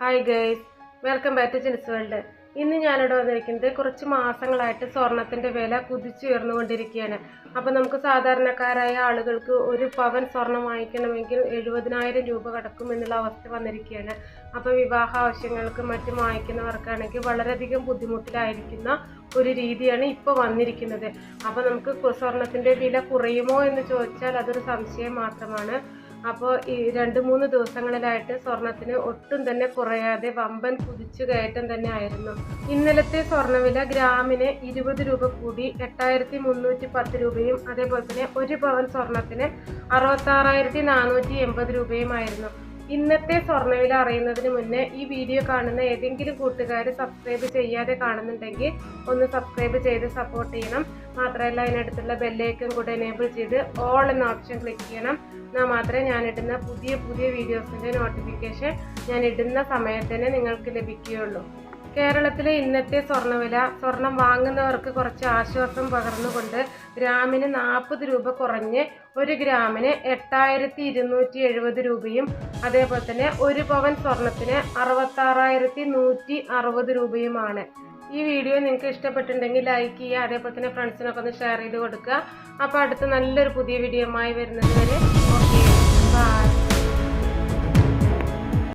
Hi guys welcome back to Jins world ഇന്ന് ഞാനിവിടെ വന്നിരിക്കുന്നത് കുറച്ച് മാസങ്ങളായിട്ട് സ്വർണത്തിന്റെ വില കുതിച്ചുയർന്നുകൊണ്ടിരിക്കുകയാണ്. അപ്പോൾ നമുക്ക് സാധാരണക്കാരായ ആളുകൾക്ക് ഒരു പവൻ സ്വർണം വാങ്ങിക്കണമെങ്കിൽ എഴുപതിനായിരം രൂപ കടക്കും എന്നുള്ള അവസ്ഥ വന്നിരിക്കുകയാണ്. അപ്പോൾ വിവാഹ ആവശ്യങ്ങൾക്ക് മറ്റും വാങ്ങിക്കുന്നവർക്കാണെങ്കിൽ വളരെയധികം ബുദ്ധിമുട്ടിലായിരിക്കുന്ന ഒരു രീതിയാണ് ഇപ്പോൾ വന്നിരിക്കുന്നത്. അപ്പോൾ നമുക്ക് സ്വർണത്തിന്റെ വില കുറയുമോ എന്ന് ചോദിച്ചാൽ അതൊരു സംശയം മാത്രമാണ്. അപ്പോൾ ഈ രണ്ട് മൂന്ന് ദിവസങ്ങളിലായിട്ട് സ്വർണത്തിന് ഒട്ടും തന്നെ കുറയാതെ വമ്പൻ കുതിച്ചു കയറ്റം തന്നെ ആയിരുന്നു ഇന്നലത്തെ സ്വർണവില ഗ്രാമിന് ഇരുപത് രൂപ കൂടി എട്ടായിരത്തി മുന്നൂറ്റി പത്ത് രൂപയും അതേപോലെ തന്നെ ഒരു പവൻ സ്വർണത്തിന് അറുപത്താറായിരത്തി നാനൂറ്റി എൺപത് രൂപയുമായിരുന്നു. ഇന്നത്തെ സ്വർണവില അറിയുന്നതിന് മുന്നേ ഈ വീഡിയോ കാണുന്ന ഏതെങ്കിലും കൂട്ടുകാർ സബ്സ്ക്രൈബ് ചെയ്യാതെ കാണുന്നുണ്ടെങ്കിൽ ഒന്ന് സബ്സ്ക്രൈബ് ചെയ്ത് സപ്പോർട്ട് ചെയ്യണം. മാത്രമല്ല അതിനടുത്തുള്ള ബെല്ലേക്കും കൂടെ എനേബിൾ ചെയ്ത് ഓൾ എന്ന ഓപ്ഷൻ ക്ലിക്ക് ചെയ്യണം. എന്നാൽ മാത്രമേ ഞാനിടുന്ന പുതിയ പുതിയ വീഡിയോസിന്റെ നോട്ടിഫിക്കേഷൻ ഞാൻ ഇടുന്ന സമയത്ത് തന്നെ നിങ്ങൾക്ക് ലഭിക്കുകയുള്ളൂ. കേരളത്തിലെ ഇന്നത്തെ സ്വർണവില സ്വർണം വാങ്ങുന്നവർക്ക് കുറച്ച് ആശ്വാസം പകർന്നുകൊണ്ട് ഗ്രാമിന് നാൽപ്പത് രൂപ കുറഞ്ഞ് ഒരു ഗ്രാമിന് എട്ടായിരത്തി ഇരുന്നൂറ്റി എഴുപത് രൂപയും അതേപോലെ തന്നെ ഒരു പവൻ സ്വർണത്തിന് അറുപത്താറായിരത്തി നൂറ്റി അറുപത് രൂപയുമാണ്. ഈ വീഡിയോ നിങ്ങൾക്ക് ഇഷ്ടപ്പെട്ടിട്ടുണ്ടെങ്കിൽ ലൈക്ക് ചെയ്യുക അതേപോലെ തന്നെ ഫ്രണ്ട്സിനൊക്കെ ഒന്ന് ഷെയർ ചെയ്ത് കൊടുക്കുക. അപ്പോൾ അടുത്ത നല്ലൊരു പുതിയ വീഡിയോയുമായി വരുന്നത് വരെ ഓക്കെ ബൈ